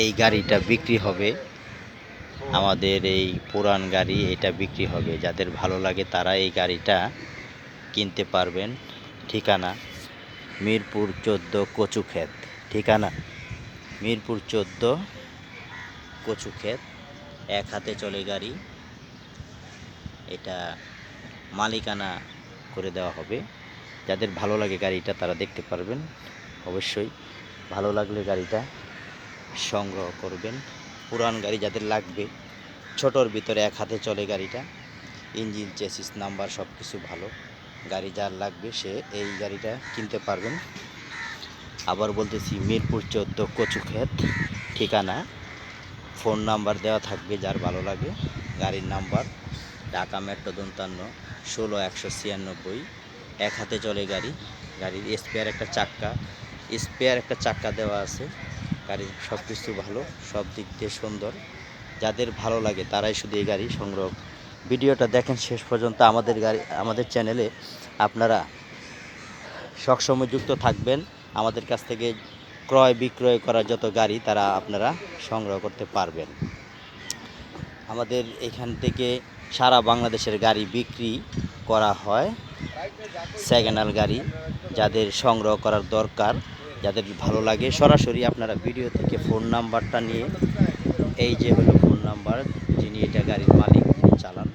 এই গাড়িটা বিক্রি হবে। আমাদের এই পুরান গাড়ি এটা বিক্রি হবে। যাদের ভালো লাগে তারা এই গাড়িটা কিনতে পারবেন। ঠিকানা? মিরপুর চোদ্দ কচুক্ষেত। ঠিকানা? মিরপুর চোদ্দ কচুক্ষেত। এক হাতে চলে গাড়ি। এটা মালিকানা করে দেওয়া হবে। যাদের ভালো লাগে গাড়িটা তারা দেখতে পারবেন। অবশ্যই ভালো লাগলে গাড়িটা সংগ্রহ করবেন। পুরান গাড়ি যাদের লাগবে, ছোটোর ভিতরে এক হাতে চলে গাড়িটা। ইঞ্জিন, চেসিস, নাম্বার সব কিছু ভালো। গাড়ি যার লাগবে সে এই গাড়িটা কিনতে পারবেন। আবার বলতেছি, মিরপুর চোদ্দ কচুক্ষেত, ঠিকানা। ফোন নাম্বার দেওয়া থাকবে যার ভালো লাগে। গাড়ির নাম্বার, ঢাকা মেট্রো দন্তান্ন, ষোলো একশো ছিয়ানব্বই। এক হাতে চলে গাড়ি। গাড়ির স্পেয়ার একটা চাক্কা। স্পেয়ার একটা চাক্কা দেওয়া আছে। গাড়ির সব কিছু ভালো, সব দিক দিয়ে সুন্দর। যাদের ভালো লাগে তারাই শুধু এই গাড়ি সংগ্রহ ভিডিওটা দেখেন শেষ পর্যন্ত আমাদের গাড়ি, আমাদের চ্যানেলে আপনারা সবসময় যুক্ত থাকবেন। আমাদের কাছ থেকে ক্রয় বিক্রয় করা যত গাড়ি তারা আপনারা সংগ্রহ করতে পারবেন। আমাদের এখান থেকে সারা বাংলাদেশের গাড়ি বিক্রি করা হয় সেকেন্ড হ্যান্ড গাড়ি, যাদের সংগ্রহ করার দরকার। যাদের ভালো লাগে, সরাসরি আপনারা ভিডিও থেকে ফোন নাম্বারটা নিয়ে, এই যে হলো ফোন নাম্বার যিনি এটা গাড়ির মালিক চালান।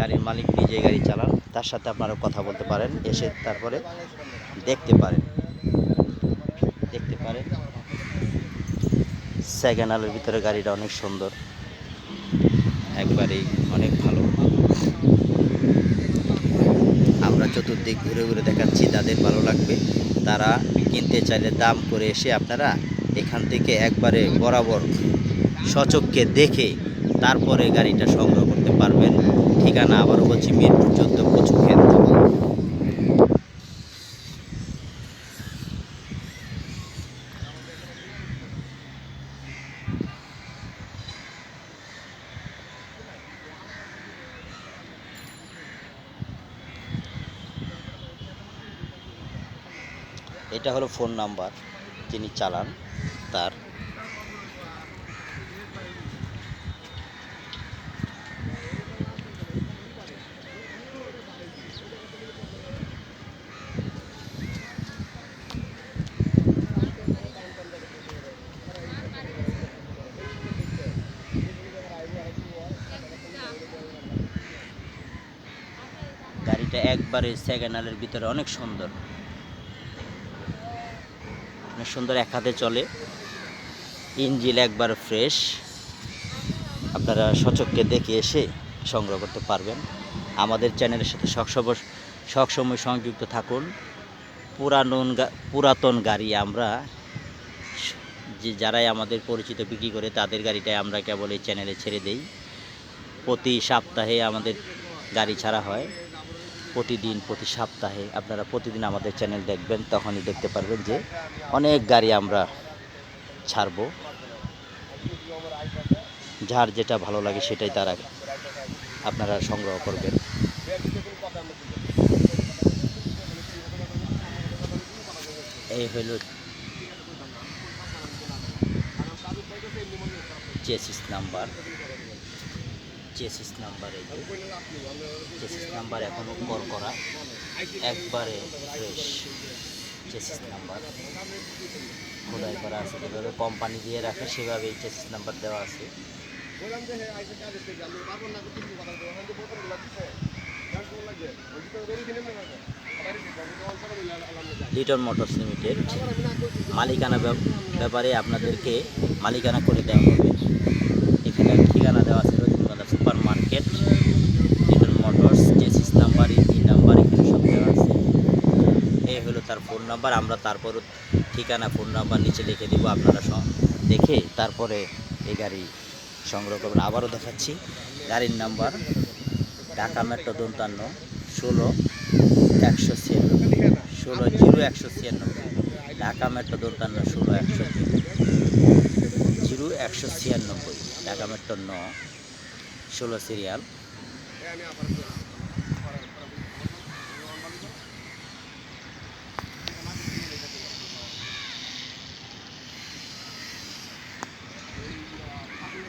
গাড়ির মালিক নিজে গাড়ি চালান, তার সাথে আপনারা কথা বলতে পারেন, এসে তারপরে দেখতে পারেন। দেখতে পারেন। সেকেন্ড হ্যান্ডের ভিতরে গাড়িটা অনেক সুন্দর। একবারেই অনেক ভালো আমরা চতুর্দিক ঘুরে ঘুরে দেখাচ্ছি যাদের ভালো লাগবে, তারা কিনতে চাইলে দাম করে এসে আপনারা এখান থেকে একবারে বরাবর সচককে দেখে তারপরে গাড়িটা সংগ্রহ করতে পারবেন। ঠিকানা আবারও বলছি মিরপুর চোদ্দ কচু এটা হলো ফোন নাম্বার যিনি চালান তার। গাড়িটা একবারে সেকেন্ড হ্যান্ডের ভিতরে অনেক সুন্দর। অনেক সুন্দর এক হাতে চলে। ইঞ্জিল একবার ফ্রেশ। আপনারা সচককে দেখে এসে সংগ্রহ করতে পারবেন। আমাদের চ্যানেলের সাথে সবসময় সবসময় সংযুক্ত থাকুন। পুরানো গা- পুরাতন গাড়ি আমরা যে যারাই আমাদের পরিচিত বিক্রি করে, তাদের গাড়িটাই আমরা কেবল এই চ্যানেলে ছেড়ে দেই। প্রতি সপ্তাহে আমাদের গাড়ি ছাড়া হয়। প্রতিদিন, প্রতি সপ্তাহে আপনারা প্রতিদিন আমাদের চ্যানেল দেখবেন, তখনই দেখতে পারবেন যে অনেক গাড়ি আমরা ছাড়বো। যার যেটা ভালো লাগে সেটাই তারা আপনারা সংগ্রহ করবেন। এই হইল চেসিস নাম্বার চেসিস নাম্বার এই চেসিস নাম্বার এখনও কর করা। একবারে ফ্রেশ চেসিস নাম্বার। খোদাই করা আছে, যেভাবে কোম্পানি দিয়ে রাখে, সেভাবেই চেসিস নাম্বার দেওয়া আছে। লিটন মোটরস লিমিটেড মালিকানা ব্যাপ- ব্যাপারে আপনাদেরকে মালিকানা করে দেওয়া হবে। এখানে ঠিকানা দেওয়া আছে Rajanigandha super market Liton motors chassis number engine number এখানে সব দেওয়া আছে এই হলো তার ফোন নাম্বার, আমরা তারপর ঠিকানা ফোন নাম্বার নিচে লিখে দিব, আপনারা দেখে তারপরে এই গাড়ি সংগ্রহ করবেন। আবারও দেখাচ্ছি, গাড়ির নাম্বার, ঢাকা মেট্রো দন্তান্ন, ষোলো, একশো ছিয়ানব্বই, ষোলো জিরো একশো ছিয়ানব্বই, ঢাকা মেট্রো দন্তান্ন, ষোলো একশো জিরো একশো ছিয়ানব্বই, ঢাকা মেট্রো ন, ষোলো সিরিয়াল।